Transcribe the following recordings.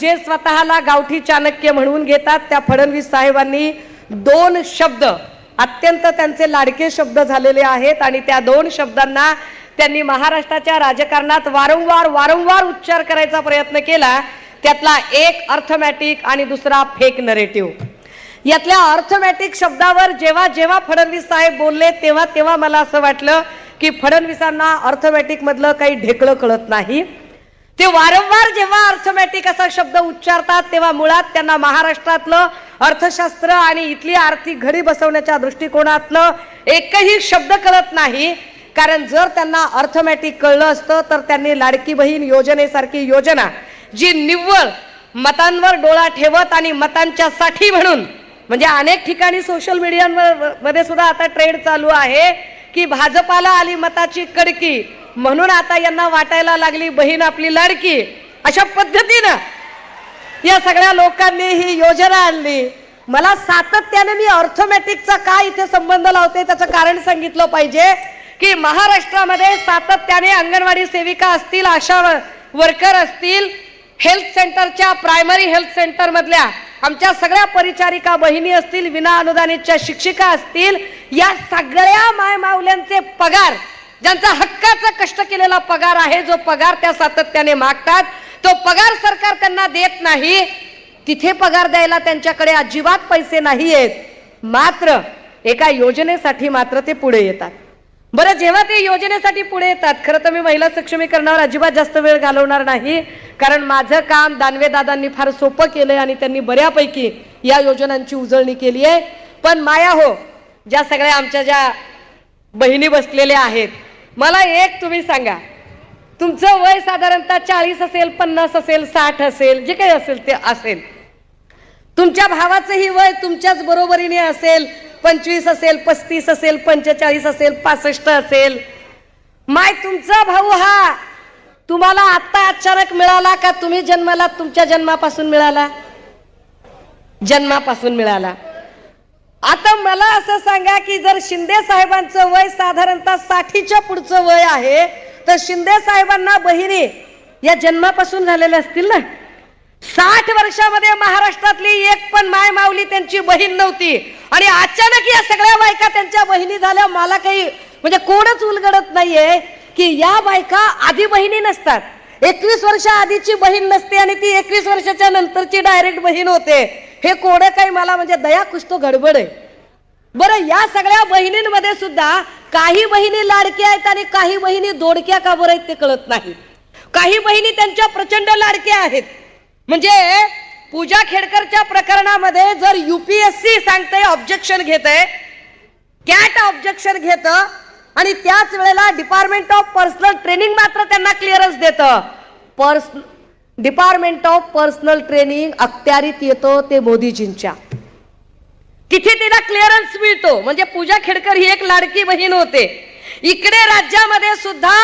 जे स्वतःला गावठी चाणक्य म्हणून घेतात त्या फडणवीस साहेबांनी दोन शब्द अत्यंत त्यांचे लाडके शब्द झालेले आहेत आणि त्या दोन शब्दांना त्यांनी महाराष्ट्राच्या राजकारणात वारंवार वारंवार उच्चार करायचा प्रयत्न केला. त्यातला एक अर्थमॅटिक आणि दुसरा फेक नरेटिव्ह यातल्या अर्थमॅटिक शब्दावर जेव्हा जेव्हा फडणवीस साहेब बोलले तेव्हा तेव्हा मला असं वाटलं की फडणवीसांना अर्थमॅटिक मधलं काही ढेकळं कळत नाही. ते वारंवार जेव्हा अर्थमॅटिक असा शब्द उच्चारतात तेव्हा मुळात त्यांना महाराष्ट्रातलं अर्थशास्त्र आणि इथली आर्थिक घडी बसवण्याच्या दृष्टिकोनातलं एकही शब्द कळत नाही. कारण जर त्यांना अर्थमॅटिक कळलं असतं तर त्यांनी लाडकी बहीण योजनेसारखी योजना जी निव्वळ मतांवर डोळा ठेवत आणि मतांच्या साठी म्हणून म्हणजे अनेक ठिकाणी सोशल मीडियावर मध्ये सुद्धा आता ट्रेंड चालू आहे की भाजपाला आली मताची कडकी. म्हणून आता यांना वाटायला लागली बहीण आपली लाडकी. अशा पद्धतीनं या सगळ्या लोकांनी ही योजना आणली. मला सातत्याने मी ऑर्थोमॅटिकचा काय इथे संबंध लावते त्याचं कारण सांगितलं पाहिजे की महाराष्ट्रामध्ये सातत्याने अंगणवाडी सेविका असतील आशा वर्कर असतील हेल्थ सेंटरच्या प्रायमरी हेल्थ सेंटर मधल्या आमच्या सगळ्या परिचारिका बहिणी असतील विना अनुदानितच्या शिक्षिका असतील या सगळ्या मायमाऊल्यांचे पगार ज्यांचा हक्काचा कष्ट केलेला पगार आहे जो पगार त्या सातत्याने मागतात तो पगार सरकार त्यांना देत नाही तिथे पगार द्यायला त्यांच्याकडे अजिबात पैसे नाही आहेत मात्र एका योजनेसाठी मात्र ते पुढे येतात. बरं जेव्हा ते योजनेसाठी पुढे येतात खरं तर मी महिला सक्षमीकरणावर अजिबात जास्त वेळ घालवणार नाही कारण माझं काम दानवे दादांनी फार सोपं केलंय आणि त्यांनी बऱ्यापैकी या योजनांची उजळणी केली आहे पण माया हो ज्या सगळ्या आमच्या ज्या बहिणी बसलेल्या आहेत मला एक तुम्ही सांगा. तुमचं वय साधारणतः चाळीस असेल पन्नास असेल साठ असेल जे काही असेल ते असेल. तुमच्या भावाचंही वय तुमच्याच बरोबरीने असेल पंचवीस असेल पस्तीस असेल पंचेचाळीस असेल पासष्ट असेल. माय तुमचा भाऊ हा. तुम्हाला आता अचानक मिळाला का? तुम्ही जन्माला तुमच्या जन्मापासून मिळाला? जन्मापासून मिळाला. आता मला असं सांगा की जर शिंदे साहेबांचं वय साधारणतः साठीच्या पुढचं वय आहे तर शिंदे साहेबांना बहिणी या जन्मापासून झालेल्या असतील ना? साठ वर्षामध्ये महाराष्ट्रातली एक पण माय माऊली त्यांची बहीण नव्हती. आणि अचानक या सगळ्या बायका त्यांच्या बहिणी झाल्या. मला काही म्हणजे कोणच उलगडत नाहीये की या बायका आधी बहिणी नसतात. एकवीस वर्ष आधीची बहीण नसते आणि ती एकवीस वर्षाच्या नंतरची डायरेक्ट बहीण होते. हे कोणं काही मला म्हणजे दया कुस्तो गडबड आहे. बरं या सगळ्या बहिणींमध्ये सुद्धा काही बहिणी लाडक्या आहेत आणि काही बहिणी दोडक्या का बरं आहेत ते कळत नाही. काही बहिणी त्यांच्या प्रचंड लाडक्या आहेत. म्हणजे पूजा खेडकरच्या प्रकरणामध्ये जर युपीएससी सांगते ऑब्जेक्शन घेत आहे कॅट ऑब्जेक्शन घेत आणि त्याच वेळेला डिपार्टमेंट ऑफ पर्सनल ट्रेनिंग मात्र त्यांना क्लिअरन्स देतं. पर्स डिपार्टमेंट ऑफ पर्सनल ट्रेनिंग अखत्यारीत येतो ते मोदीजींच्या. तिथे तिला क्लिअरन्स मिळतो. म्हणजे पूजा खेडकर ही एक लाडकी बहीण होते. इकडे राज्यामध्ये सुद्धा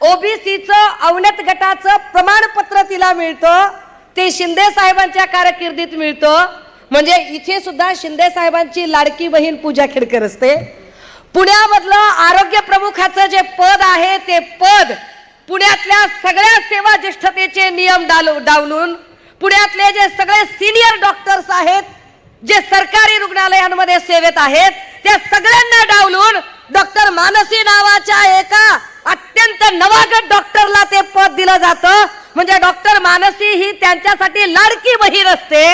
ओबीसीचं अवनत गटाचं प्रमाणपत्र तिला मिळतं. ते शिंदे साहेबांच्या कारकिर्दीत मिळतं. म्हणजे इथे सुद्धा शिंदे साहेबांची लाडकी बहीण पूजा खेडकर असते. पुण्यामधलं आरोग्य प्रमुखाचं जे पद आहे ते पद ज्येष्ठतेचे नियम डावलून पुण्यातले जे सगळे सिनियर डॉक्टर्स आहेत जे सरकारी रुग्णालयांमध्ये सेवेत आहेत त्या सगळ्यांना डावलून डॉक्टर मानसी नावाच्या एका अत्यंत नवागत डॉक्टरला ते पद दिलं जातं. म्हणजे डॉक्टर मानसी ही त्यांच्यासाठी लाडकी बहीण असते.